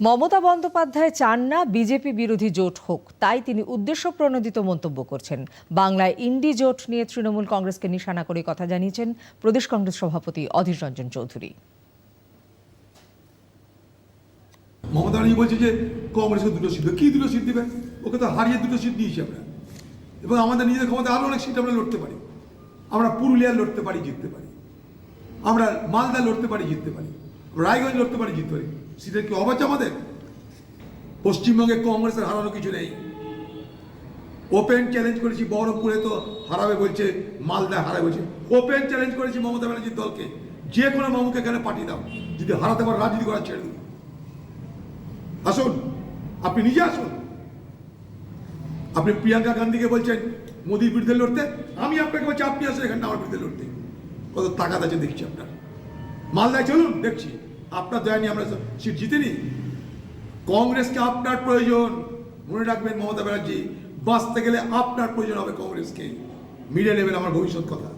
মমতা বন্দ্যোপাধ্যায় চান না বিজেপি বিরোধী জোট হোক। তাই তিনি উদ্দেশ্য প্রণোদিত মন্তব্য করছেন। বাংলায় ইন্ডি জোট নিয়ে তৃণমূল কংগ্রেসকে নিশানা করে কথা জানিয়েছেন প্রদেশ কংগ্রেস সভাপতি অধীর রঞ্জন চৌধুরী। মমতা বলছে যে কংগ্রেসকে দুটো সিট কি দুটো সিট দেবে? ওকে তো হারিয়ে দুটো সিট দিয়েছি আমরা। এবং আমাদের নিজেদের ক্ষমতা আরও অনেক সিট আমরা লড়তে পারি। আমরা পুরুলিয়া লড়তে পারি, জিততে পারি। আমরা মালদা লড়তে পারি, জিততে পারি। রায়গঞ্জ লড়তে পারি জিততে সিটের কি অবাচ আমাদের? পশ্চিমবঙ্গে কংগ্রেসের হারানো কিছু নেই। ওপেন চ্যালেঞ্জ করেছি বহরমপুরে তো হারাবে বলছে মালদা হারাবে বলছে। ওপেন চ্যালেঞ্জ করেছি মমতা ব্যানার্জির দলকে। যে কোনো মামুকে এখানে পাঠিয়ে দাও? যদি হারাতে পারো, রাজনীতি করা ছেড়ে দেবো। আসুন, আপনি নিজে আসুন। আপনি প্রিয়াঙ্কা গান্ধীকে বলছেন, মোদির বিরুদ্ধে লড়তে। আমি আপনাকে বলছি, আপনি আসুন এখানে আমার বিরুদ্ধে লড়তে। কত তাকাত আছে দেখছি আপনার। মালদায় চলুন, দেখছি। আপনার দয়া নিয়ে আমরা সিট জিতেনি কংগ্রেসকে আপনার প্রয়োজন। মনে রাখবেন, মমতা ব্যানার্জি, বাঁচতে গেলে আপনার প্রয়োজন হবে কংগ্রেসকে। মিডিয়া লেভেল আমার ভবিষ্যৎ কথা।